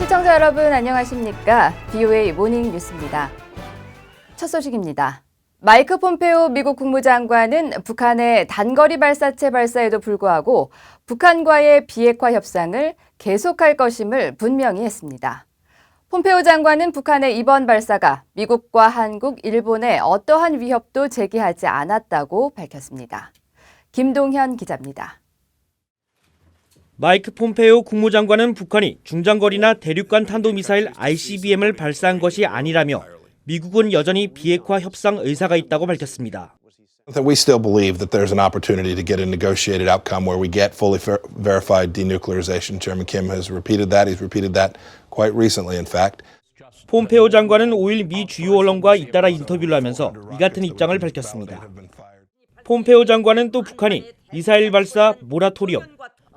시청자 여러분 안녕하십니까? BOA 모닝 뉴스입니다. 첫 소식입니다. 마이크 폼페오 미국 국무장관은 북한의 단거리 발사체 발사에도 불구하고 북한과의 비핵화 협상을 계속할 것임을 분명히 했습니다. 폼페오 장관은 북한의 이번 발사가 미국과 한국, 일본에 어떠한 위협도 제기하지 않았다고 밝혔습니다. 김동현 기자입니다. 마이크 폼페이오 국무장관은 북한이 중장거리나 대륙간 탄도미사일 ICBM을 발사한 것이 아니라며 미국은 여전히 비핵화 협상 의사가 있다고 밝혔습니다. That we still believe that there's an opportunity to get a negotiated outcome where we get fully ver- verified denuclearization. Chairman Kim has repeated that. He's repeated that quite recently, in fact. 폼페이오 장관은 5일 미 주요 언론과 잇따라 인터뷰를 하면서 이 같은 입장을 밝혔습니다. 폼페이오 장관은 또 북한이 미사일 발사 모라토리엄,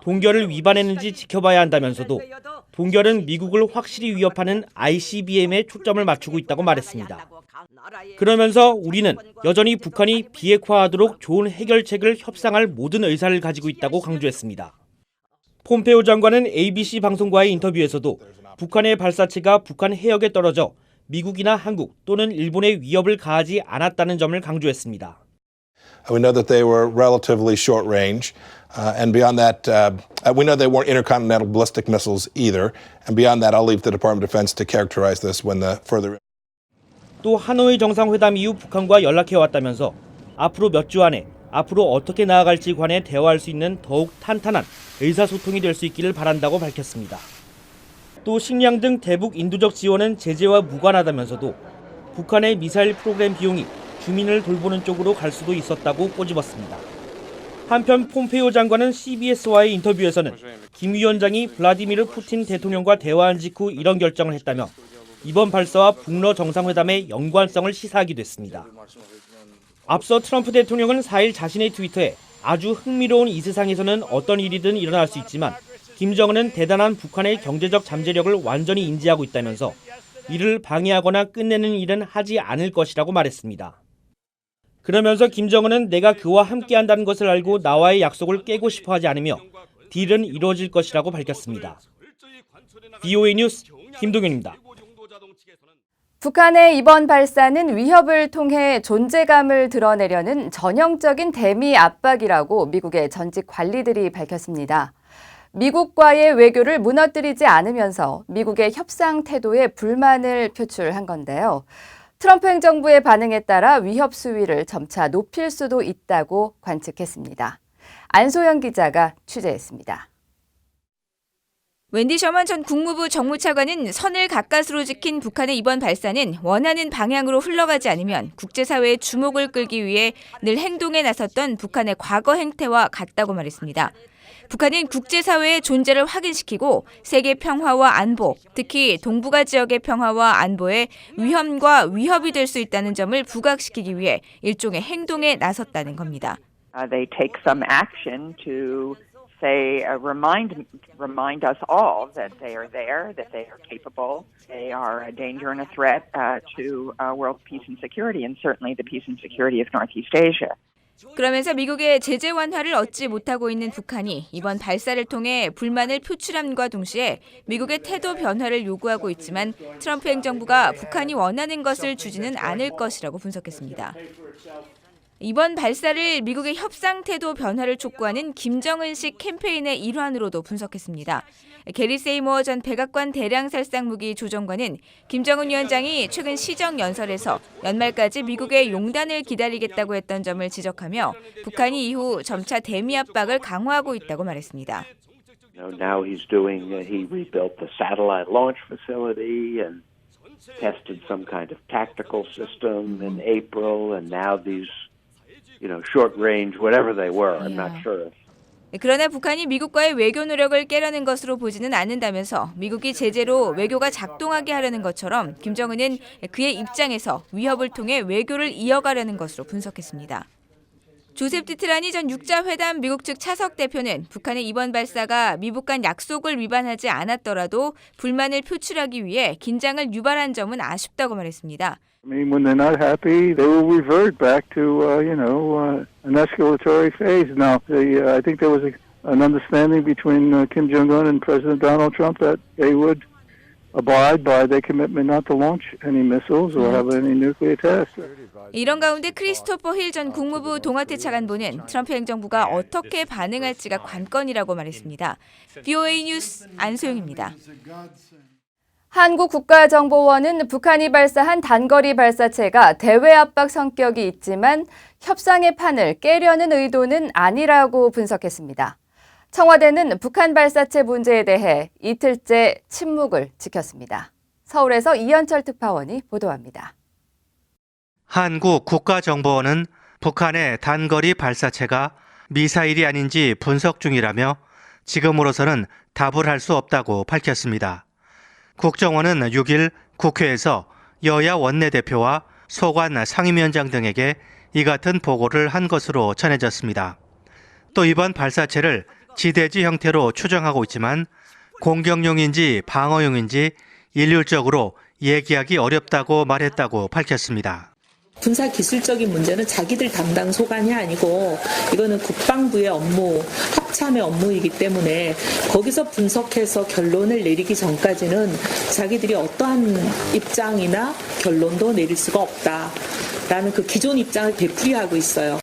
동결을 위반했는지 지켜봐야 한다면서도 동결은 미국을 확실히 위협하는 ICBM에 초점을 맞추고 있다고 말했습니다. 그러면서 우리는 여전히 북한이 비핵화하도록 좋은 해결책을 협상할 모든 의사를 가지고 있다고 강조했습니다. 폼페오 장관은 ABC 방송과의 인터뷰에서도 북한의 발사체가 북한 해역에 떨어져 미국이나 한국 또는 일본에 위협을 가하지 않았다는 점을 강조했습니다. We know that they were relatively short range. Uh, and beyond that, uh, uh, we know they weren't intercontinental ballistic missiles either. And beyond that, I'll leave the Department of Defense to characterize this when the further. 또 하노이 정상회담 이후 북한과 연락해 왔다면서 앞으로 몇 주 안에 앞으로 어떻게 나아갈지 관해 대화할 수 있는 더욱 탄탄한 의사소통이 될 수 있기를 바란다고 밝혔습니다. 또 식량 등 대북 인도적 지원은 제재와 무관하다면서도 북한의 미사일 프로그램 비용이 주민을 돌보는 쪽으로 갈 수도 있었다고 꼬집었습니다. 한편 폼페이오 장관은 CBS와의 인터뷰에서는 김 위원장이 블라디미르 푸틴 대통령과 대화한 직후 이런 결정을 했다며 이번 발사와 북러 정상회담의 연관성을 시사하기도 했습니다. 앞서 트럼프 대통령은 4일 자신의 트위터에 아주 흥미로운 이 세상에서는 어떤 일이든 일어날 수 있지만 김정은은 대단한 북한의 경제적 잠재력을 완전히 인지하고 있다면서 이를 방해하거나 끝내는 일은 하지 않을 것이라고 말했습니다. 그러면서 김정은은 내가 그와 함께한다는 것을 알고 나와의 약속을 깨고 싶어하지 않으며 딜은 이루어질 것이라고 밝혔습니다. BOA 뉴스 김동현입니다. 북한의 이번 발사는 위협을 통해 존재감을 드러내려는 전형적인 대미 압박이라고 미국의 전직 관리들이 밝혔습니다. 미국과의 외교를 무너뜨리지 않으면서 미국의 협상 태도에 불만을 표출한 건데요. 트럼프 행정부의 반응에 따라 위협 수위를 점차 높일 수도 있다고 관측했습니다. 안소영 기자가 취재했습니다. 웬디 셔먼 전 국무부 정무차관은 선을 가까스로 지킨 북한의 이번 발사는 원하는 방향으로 흘러가지 않으면 국제사회의 주목을 끌기 위해 늘 행동에 나섰던 북한의 과거 행태와 같다고 말했습니다. 북한은 국제사회의 존재를 확인시키고 세계 평화와 안보, 특히 동북아 지역의 평화와 안보에 위험과 위협이 될 수 있다는 점을 부각시키기 위해 일종의 행동에 나섰다는 겁니다. uh, they take some action to say uh, remind remind us all that they are there, that they are capable, they are a danger and a threat uh, to uh, world peace and security, and certainly the peace and security of Northeast Asia. 그러면서 미국의 제재 완화를 얻지 못하고 있는 북한이 이번 발사를 통해 불만을 표출함과 동시에 미국의 태도 변화를 요구하고 있지만 트럼프 행정부가 북한이 원하는 것을 주지는 않을 것이라고 분석했습니다. 이번 발사를 미국의 협상 태도 변화를 촉구하는 김정은식 캠페인의 일환으로도 분석했습니다. 게리 세이모어 전 백악관 대량살상 무기 조정관은 김정은 위원장이 최근 시정 연설에서 연말까지 미국의 용단을 기다리겠다고 했던 점을 지적하며 북한이 이후 점차 대미 압박을 강화하고 있다고 말했습니다. Uh, tested some kind of tactical system in April, and now these, you know, short range, whatever they were, I'm not sure if 그러나 북한이 미국과의 외교 노력을 깨려는 것으로 보지는 않는다면서 미국이 제재로 외교가 작동하게 하려는 것처럼 김정은은 그의 입장에서 위협을 통해 외교를 이어가려는 것으로 분석했습니다. 조셉 디트라니 전 육자회담 미국 측 차석 대표는 북한의 이번 발사가 미북 간 약속을 위반하지 않았더라도 불만을 표출하기 위해 긴장을 유발한 점은 아쉽다고 말했습니다. I mean, when they're not happy, they will revert back to, uh, you know, uh, an escalatory phase. Now, the, uh, I think there was a, an understanding between uh, Kim Jong Un and President Donald Trump that they would abide by their commitment not to launch any missiles or have any nuclear tests. 이런 가운데 크리스토퍼 힐 전 국무부 동아태 차관보는 트럼프 행정부가 어떻게 반응할지가 관건이라고 말했습니다. BOA 뉴스 안소영입니다. 한국 국가정보원은 북한이 발사한 단거리 발사체가 대외 압박 성격이 있지만 협상의 판을 깨려는 의도는 아니라고 분석했습니다. 청와대는 북한 발사체 문제에 대해 이틀째 침묵을 지켰습니다. 서울에서 이현철 특파원이 보도합니다. 한국 국가정보원은 북한의 단거리 발사체가 미사일이 아닌지 분석 중이라며 지금으로서는 답을 할 수 없다고 밝혔습니다. 국정원은 6일 국회에서 여야 원내대표와 소관 상임위원장 등에게 이 같은 보고를 한 것으로 전해졌습니다. 또 이번 발사체를 지대지 형태로 추정하고 있지만 공격용인지 방어용인지 일률적으로 얘기하기 어렵다고 말했다고 밝혔습니다. 군사 기술적인 문제는 자기들 담당 소관이 아니고 이거는 국방부의 업무, 합참의 업무이기 때문에 거기서 분석해서 결론을 내리기 전까지는 자기들이 어떠한 입장이나 결론도 내릴 수가 없다라는 그 기존 입장을 되풀이하고 있어요.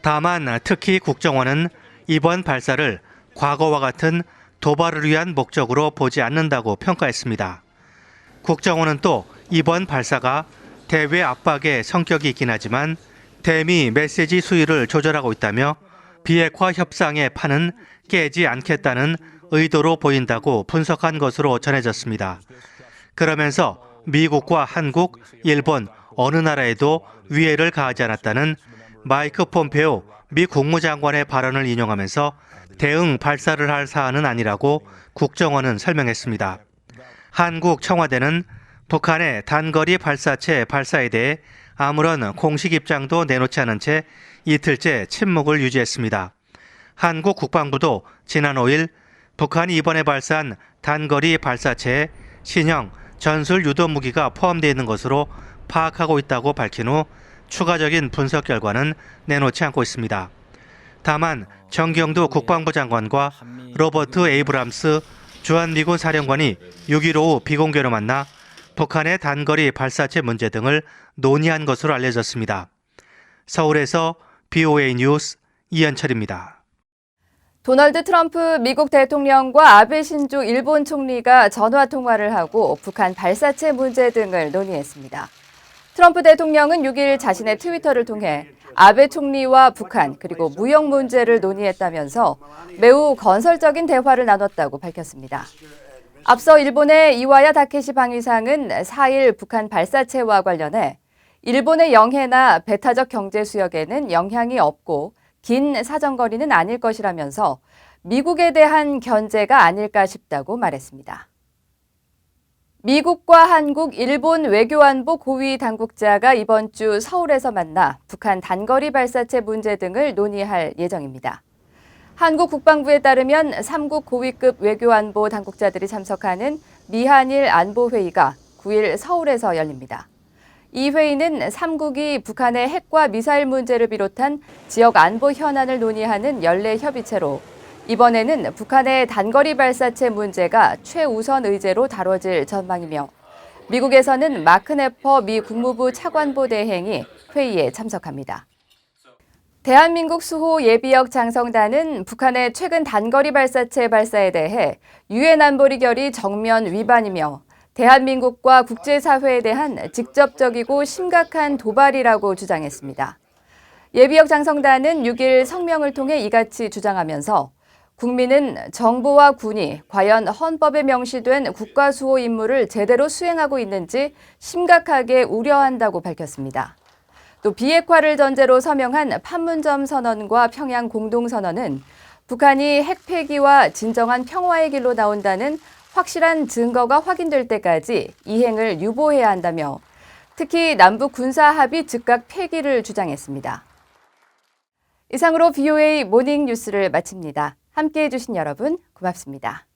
다만 특히 국정원은 이번 발사를 과거와 같은 도발을 위한 목적으로 보지 않는다고 평가했습니다. 국정원은 또 이번 발사가 대외 압박의 성격이 있긴 하지만 대미 메시지 수위를 조절하고 있다며 비핵화 협상의 판은 깨지 않겠다는 의도로 보인다고 분석한 것으로 전해졌습니다. 그러면서 미국과 한국, 일본 어느 나라에도 위해를 가하지 않았다는 마이크 폼페오 미 국무장관의 발언을 인용하면서 대응 발사를 할 사안은 아니라고 국정원은 설명했습니다. 한국 청와대는 북한의 단거리 발사체 발사에 대해 아무런 공식 입장도 내놓지 않은 채 이틀째 침묵을 유지했습니다. 한국 국방부도 지난 5일 북한이 이번에 발사한 단거리 발사체에 신형 전술 유도 무기가 포함되어 있는 것으로 파악하고 있다고 밝힌 후 추가적인 분석 결과는 내놓지 않고 있습니다. 다만 정경두 국방부 장관과 로버트 에이브람스 주한미군 사령관이 6일 오후 비공개로 만나 북한의 단거리 발사체 문제 등을 논의한 것으로 알려졌습니다. 서울에서 BOA 뉴스 이현철입니다. 도널드 트럼프 미국 대통령과 아베 신조 일본 총리가 전화 통화를 하고 북한 발사체 문제 등을 논의했습니다. 트럼프 대통령은 6일 자신의 트위터를 통해 아베 총리와 북한 그리고 무역 문제를 논의했다면서 매우 건설적인 대화를 나눴다고 밝혔습니다. 앞서 일본의 이와야 다케시 방위상은 4일 북한 발사체와 관련해 일본의 영해나 배타적 경제 수역에는 영향이 없고 긴 사정거리는 아닐 것이라면서 미국에 대한 견제가 아닐까 싶다고 말했습니다. 미국과 한국, 일본 외교안보 고위 당국자가 이번 주 서울에서 만나 북한 단거리 발사체 문제 등을 논의할 예정입니다. 한국 국방부에 따르면 3국 고위급 외교안보 당국자들이 참석하는 미한일 안보회의가 9일 서울에서 열립니다. 이 회의는 3국이 북한의 핵과 미사일 문제를 비롯한 지역 안보 현안을 논의하는 연례 협의체로 이번에는 북한의 단거리 발사체 문제가 최우선 의제로 다뤄질 전망이며 미국에서는 마크 네퍼 미 국무부 차관보 대행이 회의에 참석합니다. 대한민국 수호 예비역 장성단은 북한의 최근 단거리 발사체 발사에 대해 유엔 안보리 결의 정면 위반이며 대한민국과 국제사회에 대한 직접적이고 심각한 도발이라고 주장했습니다. 예비역 장성단은 6일 성명을 통해 이같이 주장하면서 국민은 정부와 군이 과연 헌법에 명시된 국가수호 임무를 제대로 수행하고 있는지 심각하게 우려한다고 밝혔습니다. 또 비핵화를 전제로 서명한 판문점 선언과 평양 공동선언은 북한이 핵 폐기와 진정한 평화의 길로 나온다는 확실한 증거가 확인될 때까지 이행을 유보해야 한다며 특히 남북 군사 합의 즉각 폐기를 주장했습니다. 이상으로 BOA 모닝 뉴스를 마칩니다. 함께 해 주신 여러분 고맙습니다.